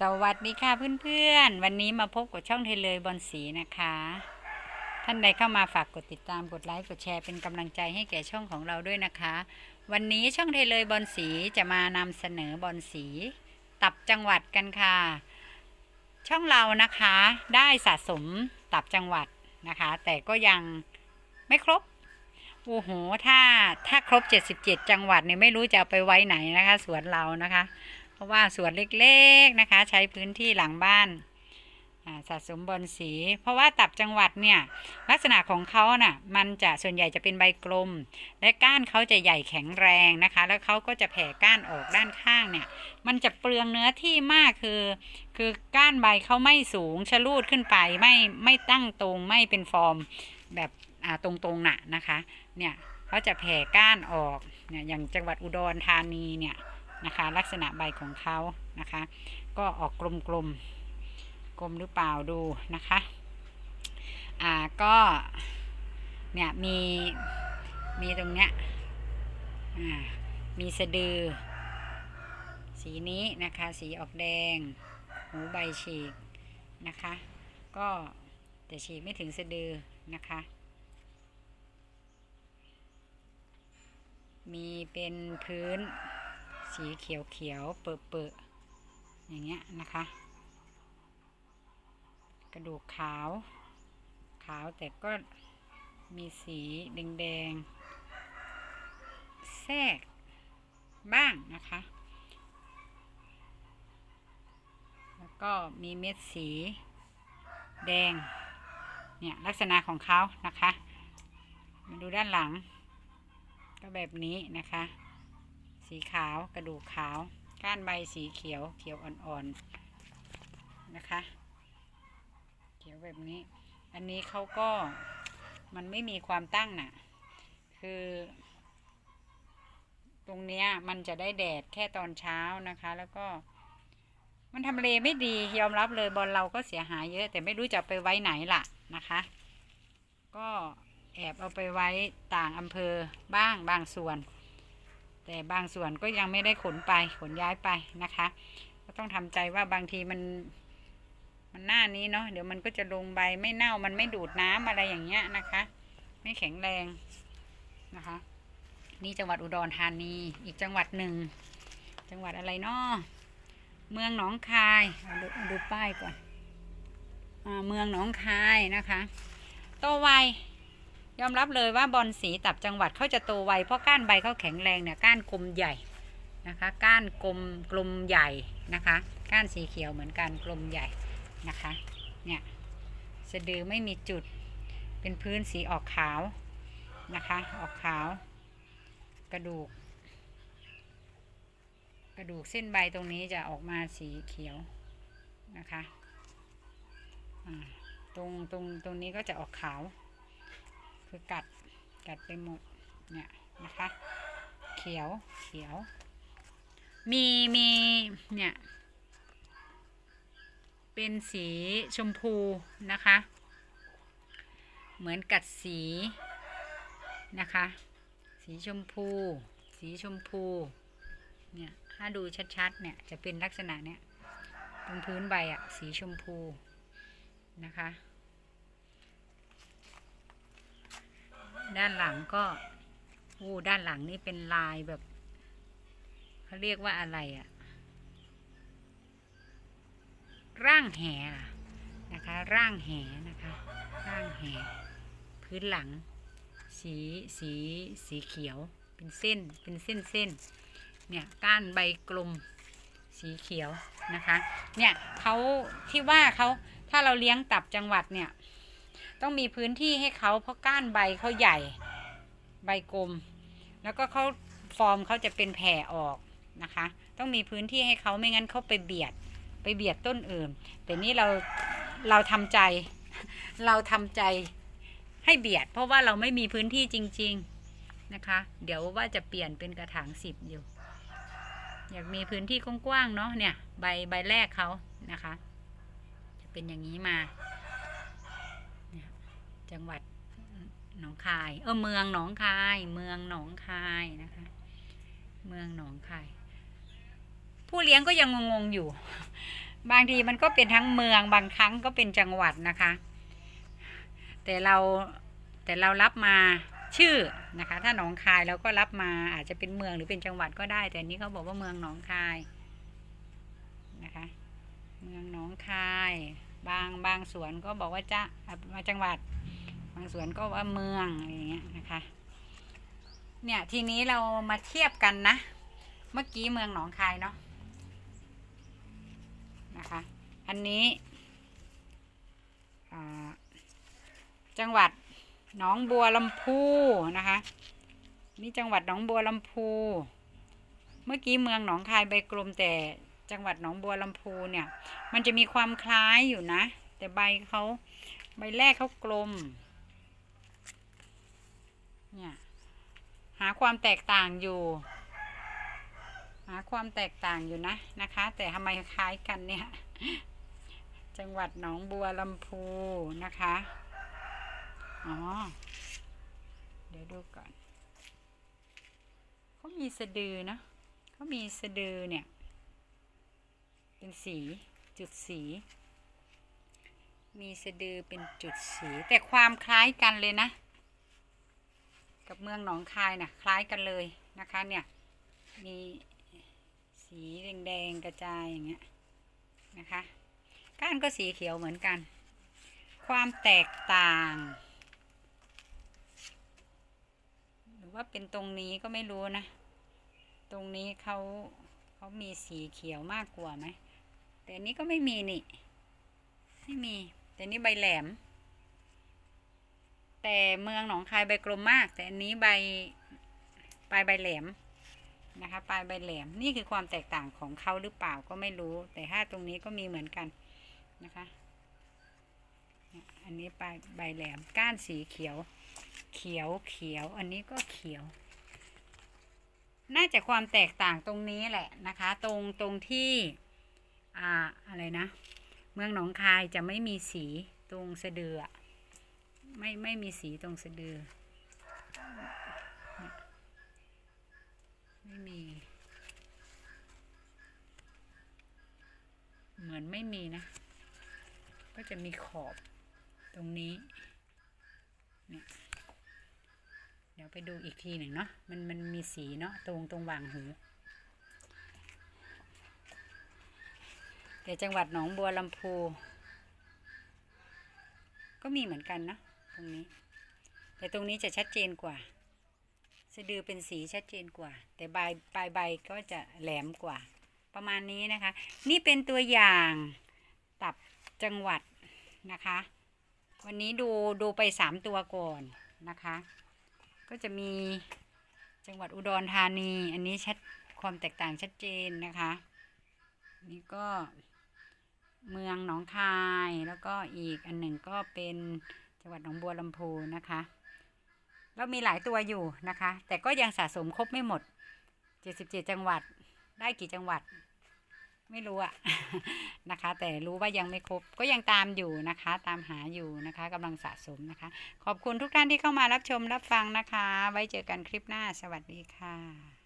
สวัสดีค่ะเพื่อนๆ วันนี้มาพบกับช่องเทเลยบอลสีนะคะ ท่านใดเข้ามาฝากกดติดตามกดไลค์กดแชร์เป็นกำลังใจให้แก่ช่องของเราด้วยนะคะ วันนี้ช่องเทเลยบอลสีจะมานำเสนอบอลสี ตับจังหวัดกันค่ะ ช่องเรานะคะได้สะสมตับจังหวัดนะคะ แต่ก็ยังไม่ครบโอ้โหถ้าถ้าครบ 77 จังหวัดเนี่ยไม่รู้จะเอาไปไว้ไหนนะคะ สวนเรานะคะ ราะว่าสวนเล็กๆนะคะ ใช้พื้นที่หลังบ้านสะสมบอลสี เพราะว่าตับจังหวัดเนี่ยลักษณะของเขาน่ะมันจะส่วนใหญ่จะเป็นใบกลม และก้านเขาจะใหญ่แข็งแรงนะคะ แล้วเขาก็จะแผ่ก้านออกด้านข้างเนี่ย มันจะเปลืองเนื้อที่มากคือ คือก้านใบเขาไม่สูงชะลูดขึ้นไปไม่ไม่ตั้งตรงไม่เป็นฟอร์มแบบตรงๆน่ะนะคะ เนี่ยเขาจะแผ่ก้านออกเนี่ยอย่างจังหวัดอุดรธานีเนี่ย นะคะ ลักษณะใบของเขานะคะ ก็ออกกลมๆกลมหรือเปล่าดูนะคะอ่าก็เนี่ยมีมีตรงเนี้ยอ่ามีสะดือ สีนี้นะคะสีออกแดง หูใบฉีกนะคะ ก็แต่ฉีกไม่ถึงสะดือนะคะมีเป็นพื้น สีเขียวเขียวๆเปิดเปิดอย่างเงี้ยนะคะ กระดูกขาว ขาวแต่ก็มีสีแดงๆแทรกบ้างนะคะ แล้วก็มีเม็ดสีแดง เนี่ยลักษณะของเขานะคะ มาดูด้านหลัง ก็แบบนี้นะคะ สีขาวกระดูกขาว ก้านใบสีเขียวเขียวอ่อนๆนะคะ เขียวแบบนี้ อันนี้เขาก็มันไม่มีความตั้งน่ะ คือ ตรงเนี้ยมันจะได้แดดแค่ตอนเช้านะคะ แล้วก็ มันทำเลไม่ดียอมรับเลยบอลเราก็เสียหายเยอะ แต่ไม่รู้จะไปไว้ไหนล่ะนะคะ ก็แอบเอาไปไว้ต่างอำเภอบ้างบางส่วน แต่บางส่วนก็ยังไม่ได้ขนไปขนย้ายไปนะคะ ก็ต้องทำใจว่าบางทีมัน มันหน้านี้เนาะเดี๋ยวมันก็จะลงใบไม่เน่ามันไม่ดูดน้ำอะไรอย่างเงี้ยนะคะ ไม่แข็งแรงนะคะ นี่จังหวัดอุดรธานีอีกจังหวัดหนึ่ง จังหวัดอะไรเนาะเมืองหนองคายาดูดูป้ายก่อนอเมืองหนองคายนะคะ โตไว ยอมรับเลยว่าบอลสีตับจังหวัดเขาจะโตไวเพราะก้านใบเขาแข็งแรงเนี่ยก้านกลมใหญ่นะคะ ก้านกลมกลมใหญ่นะคะ ก้านสีเขียวเหมือนกันกลมใหญ่นะคะเนี่ยสะดือไม่มีจุดเป็นพื้นสีออกขาวนะคะ ออกขาว กระดูก กระดูกเส้นใบตรงนี้จะออกมาสีเขียวนะคะตรงตรงตรงนี้ก็จะออกขาว คือกัด กัดไปหมด เนี่ยนะคะ เขียว เขียว มีมี เนี่ย เป็นสีชมพูนะคะ เหมือนกัดสีนะคะ สีชมพู สีชมพู เนี่ย ถ้าดูชัดๆ เนี่ย จะเป็นลักษณะเนี่ยตรงพื้นใบอะสีชมพูนะคะ ด้านหลังก็อู้ด้านหลังนี่เป็นลายแบบเขาเรียกว่าอะไรอะร่างแห่นะคะ ร่างแหนะคะ ร่างแหพื้นหลัง สีสีสีเขียวเป็นเส้นเป็นเส้นเส้นเนี่ยก้านใบกลมสีเขียวนะคะ เนี่ยเขาที่ว่าเขาถ้าเราเลี้ยงตับจังหวัดเนี่ย ต้องมีพื้นที่ให้เขาเพราะก้านใบเขาใหญ่ ใบกลม แล้วก็เขาฟอร์มเขาจะเป็นแผ่ออกนะคะ ต้องมีพื้นที่ให้เขาไม่งั้นเขาไปเบียด ไปเบียดต้นอื่น แต่นี่เราเราทำใจ เราทำใจให้เบียด เพราะว่าเราไม่มีพื้นที่จริง ๆนะคะ เดี๋ยวว่าจะเปลี่ยนเป็นกระถางสิบอยู่ อยากมีพื้นที่กว้างๆเนาะเนี่ย ใบใบแรกเขานะคะ จะเป็นอย่างนี้มา จังหวัดหนองคาย เออเมืองหนองคาย เมืองหนองคายนะคะ เมืองหนองคาย ผู้เลี้ยงก็ยังงงๆอยู่ บางทีมันก็เป็นทั้งเมืองบางครั้งก็เป็นจังหวัดนะคะ แต่เราแต่เรารับมาชื่อนะคะ ถ้าหนองคายเราก็รับมาอาจจะเป็นเมืองหรือเป็นจังหวัดก็ได้ แต่อันนี้เขาบอกว่าเมืองหนองคายนะคะ เมืองหนองคาย บางบางสวนก็บอกว่าจะมาจังหวัด บางสวนก็ว่าเมืองอะไรอย่างเงี้ยนะคะ เนี่ยทีนี้เรามาเทียบกันนะ เมื่อกี้เมืองหนองคายเนาะนะคะ อันนี้จังหวัดหนองบัวลำพูนะคะ นี่จังหวัดหนองบัวลำพู เมื่อกี้เมืองหนองคายใบกลมแต่จังหวัดหนองบัวลำพูเนี่ย มันจะมีความคล้ายอยู่นะ แต่ใบเขาใบแรกเขากลม เนี่ยหาความแตกต่างอยู่ หาความแตกต่างอยู่นะนะคะ แต่ทำไมคล้ายกันเนี่ย จังหวัดหนองบัวลำพูนะคะอ๋อเดี๋ยวดูก่อนเขามีสะดือนะเขามีสะดือเนี่ย เป็นสีจุดสี มีสะดือเป็นจุดสี แต่ความคล้ายกันเลยนะ กับเมืองหนองคายนะคล้ายกันเลยนะคะเนี่ยมีสีแดงๆกระจายอย่างเงี้ยนะคะก้านก็สีเขียวเหมือนกัน ความแตกต่าง หรือว่าเป็นตรงนี้ก็ไม่รู้นะ ตรงนี้เขาเขามีสีเขียวมากกว่าไหมแต่นี้ก็ไม่มีนี่ไม่มี แต่นี่ใบแหลม แต่เมืองหนองคายใบกลมมาก แต่อันนี้ใบปลายใบแหลมนะคะปลายใบแหลมนี่คือความแตกต่างของเขาหรือเปล่าก็ไม่รู้ แต่ถ้าตรงนี้ก็มีเหมือนกันนะคะอันนี้ปลายใบแหลมก้านสีเขียว เขียวเขียว อันนี้ก็เขียว น่าจะความแตกต่างตรงนี้แหละนะคะ ตรงตรงที่อ่าอะไรนะ เมืองหนองคายจะไม่มีสีตรงสะดือ ไม่ไม่มีสีตรงสะดือ ไม่มี เหมือนไม่มีนะ ก็จะมีขอบตรงนี้ เนี่ย เดี๋ยวไปดูอีกทีหนึ่งเนาะ มันมันมีสีเนาะตรงตรงวางหูแต่จังหวัดหนองบัวลำพู ก็มีเหมือนกันเนาะ ตรงนี้ แต่ตรงนี้จะชัดเจนกว่าสะดือเป็นสีชัดเจนกว่า แต่ใบปลายใบก็จะแหลมกว่า ประมาณนี้นะคะ นี่เป็นตัวอย่างตับจังหวัดนะคะ วันนี้ดูดูไปสามตัวก่อนนะคะ ก็จะมีจังหวัดอุดรธานี อันนี้ชัดความแตกต่างชัดเจนนะคะ นี่ก็เมืองหนองคายแล้วก็อีกอันหนึ่งก็เป็น จังหวัดหนองบัวลำพูนะคะแล้วมีหลายตัวอยู่นะคะ แต่ก็ยังสะสมครบไม่หมด 77 จังหวัดได้กี่จังหวัด ไม่รู้อะนะคะ แต่รู้ว่ายังไม่ครบก็ยังตามอยู่นะคะ ตามหาอยู่นะคะกำลังสะสมนะคะ ขอบคุณทุกท่านที่เข้ามารับชมรับฟังนะคะ ไว้เจอกันคลิปหน้าสวัสดีค่ะ